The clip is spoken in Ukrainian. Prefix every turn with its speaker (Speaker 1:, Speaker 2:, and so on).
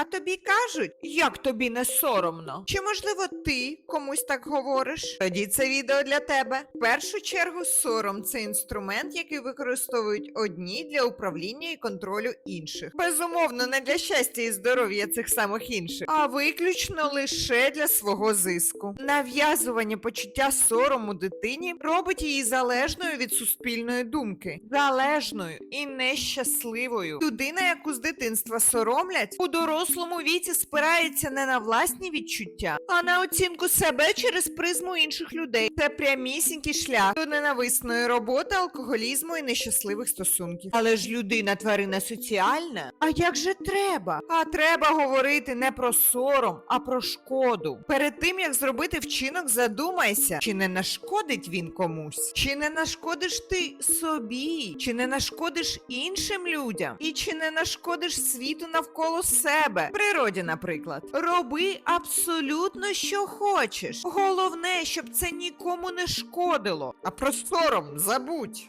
Speaker 1: А тобі кажуть, як тобі не соромно? Чи можливо ти комусь так говориш? Тоді це відео для тебе. В першу чергу, сором це інструмент, який використовують одні для управління і контролю інших. Безумовно, не для щастя і здоров'я цих самих інших, а виключно лише для свого зиску. Нав'язування почуття сорому дитині робить її залежною від суспільної думки, залежною і нещасливою. Людина, яку з дитинства соромлять, у дорослому віці спирається не на власні відчуття, а на оцінку себе через призму інших людей. Це прямісінький шлях до ненависної роботи, алкоголізму і нещасливих стосунків. Але ж людина тварина соціальна. А як же треба? А треба говорити не про сором, а про шкоду. Перед тим як зробити вчинок, задумайся, чи не нашкодить він комусь, чи не нашкодиш ти собі, чи не нашкодиш іншим людям, і чи не нашкодиш світу навколо себе. Природі, наприклад, роби абсолютно що хочеш. Головне, щоб це нікому не шкодило. А про сором забудь.